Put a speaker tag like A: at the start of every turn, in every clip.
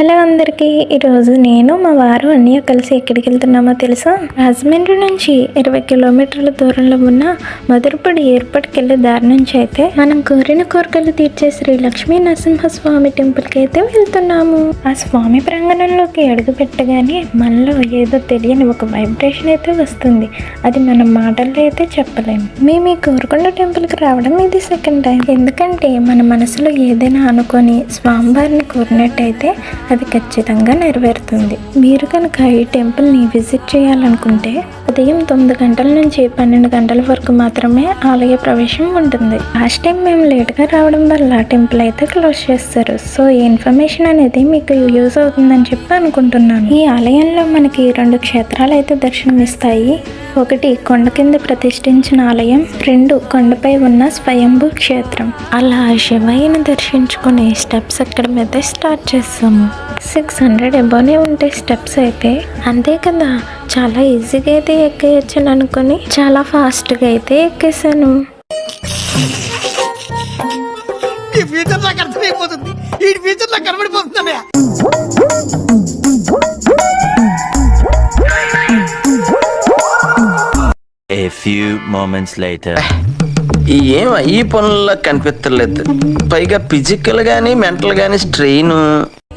A: Hello అందరికీ ఈరోజు నేను మా వారు అన్నయ్య కలిసి ఎక్కడికి వెళ్తున్నామో తెలుసా? రాజమండ్రి నుంచి ఇరవై కిలోమీటర్ల దూరంలో ఉన్న మధురపూడి ఎయిర్పోర్ట్కి వెళ్ళే దారి నుంచి అయితే మనం కోరిన కోరికలు తీర్చే శ్రీ లక్ష్మీ నరసింహస్వామి టెంపుల్కి అయితే వెళ్తున్నాము. ఆ స్వామి ప్రాంగణంలోకి అడుగు పెట్టగానే మనలో ఏదో తెలియని ఒక వైబ్రేషన్ అయితే వస్తుంది. అది మనం మాటల్లో అయితే చెప్పలేము మేము ఈ కోరుకొండ టెంపుల్కి రావడం ఇది సెకండ్ టైం. ఎందుకంటే మన మనసులో ఏదైనా అనుకొని స్వామివారిని కోరినట్టయితే అది ఖచ్చితంగా నెరవేరుతుంది. మీరు కనుక ఈ టెంపుల్ని విజిట్ చేయాలనుకుంటే ఉదయం తొమ్మిది గంటల నుంచి పన్నెండు గంటల వరకు మాత్రమే ఆలయ ప్రవేశం ఉంటుంది. లాస్ట్ టైం మేము లేట్గా రావడం వల్ల టెంపుల్ అయితే క్లోజ్ చేస్తారు. సో ఈ ఇన్ఫర్మేషన్ అనేది మీకు యూజ్ అవుతుందని చెప్పి అనుకుంటున్నాను. ఈ ఆలయంలో మనకి రెండు క్షేత్రాలు అయితే దర్శనమిస్తాయి. ఒకటి కొండ కింద ప్రతిష్ఠించిన ఆలయం రెండు కొండపై ఉన్న స్వయంభూ క్షేత్రం. అలా శివయ్యను దర్శించుకునే స్టెప్స్ అక్కడ మీద స్టార్ట్ చేస్తాము. సిక్స్ హండ్రెడ్ ఎబోనే ఉంటాయి స్టెప్స్ అయితే. అంతే కదా చాలా ఈజీగా అయితే ఎక్కేయచ్చు అనుకుని చాలా ఫాస్ట్గా అయితే ఎక్కేసాను.
B: ఈ ఫ్యూచర్ నాకు అర్థమైపోతుంది. ఈ ఫ్యూచర్ నాకు కనబడిపోతుందన్నయ్య.
C: A few moments later.
D: ఈ ఏం ఈ పనుల్లో కనిపించలేదు పైగా ఫిజికల్ గానీ మెంటల్ గానీ స్ట్రెయిన్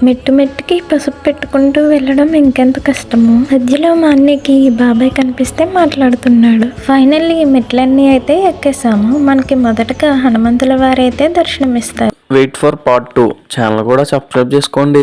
A: మెట్టు మెట్టుకి పసుపు పెట్టుకుంటూ వెళ్ళడం ఇంకెంత కష్టము. మధ్యలో మా అన్నయ్యకి బాబాయ్ కనిపిస్తే మాట్లాడుతున్నాడు. ఫైనల్లీ మెట్లన్నీ అయితే ఎక్కేసాము మనకి మొదటగా హనుమంతుల వారైతే దర్శనమిస్తారు.
D: Wait for part two channel కూడా సబ్స్క్రైబ్ చేసుకోండి.